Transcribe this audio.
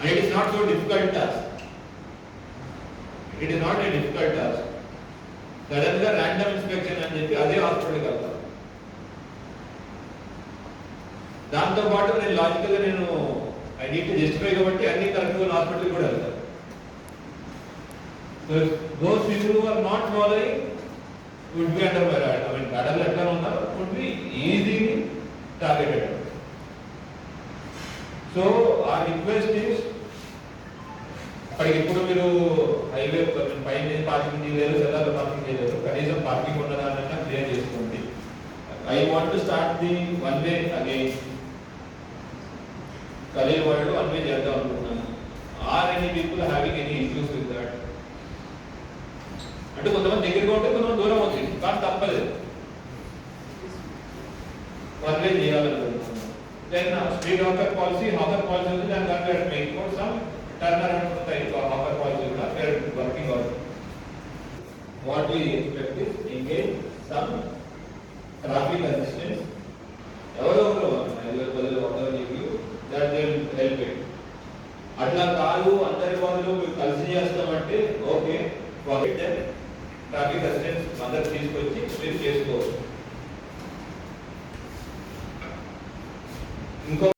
And it is not so difficult task. It is not a difficult task. సడన్గా random inspection అని చెప్పి అదే హాస్పిటల్కి వెళ్తాను దాంతో పాటు నేను లాజికల్గా నేను ఐ నీడ్ టు జస్టిఫై కాబట్టి అన్ని కరెక్ట్ హాస్పిటల్ కూడా వెళ్తాను so those people are not following would be under my I mean కడలు ఎట్లా ఉన్నారు would be easily targeted so uh request is అక్కడికి ఇప్పుడు మీరు హైవే పైన పార్కింగ్ చేయలేరు సెల్లార్లో పార్కింగ్ చేయలేరు. కనీసం పార్కింగ్ ఉన్నదానన్నా క్లియర్ చేసుకోండి. I want to start the one way again. కలిగే వరల్డ్ వన్ వే చేద్దాం అనుకుంటున్నాను. Are any people having any issues with that అంటే కొంతమంది దగ్గరగా ఉంటే కొంతమంది దూరం అవుతుంది. కానీ తప్పలేదు. వన్ వే చేయాలనుకుంటున్నాను. Then street hawker policy hawker policy ఉంది దాని దాంట్లో మేక్ ఫర్ ఉంటాయి హాకర్ పాలసీ కూడా we're working out what we expect is engage some traffic assistants ఎవరో ఒకరు ఐదు పదిలో ఒకరు చెప్పి దట్ హెల్ప్ ఇట్ అట్లా కాదు అందరి పనులు మీరు కలిసి చేస్తామంటే ఓకే ట్రాఫిక్ అసిస్టెంట్స్ అందరు తీసుకొచ్చి మీరు చేసుకోవచ్చు ఇంకో